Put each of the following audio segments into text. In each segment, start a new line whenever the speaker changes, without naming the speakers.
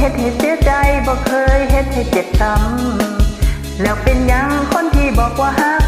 เฮ็ดให้เสียใจบ่เคยเฮ็ดให้เจ็บซ้ำแล้วเป็นยังคนที่บอกว่าฮัก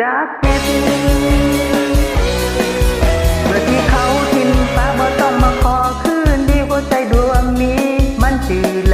จากจิตเมื่อที่เขาทิมฟ้าบ่ต้องมาขอคืนดีหัวใจดวงนี้มันจืด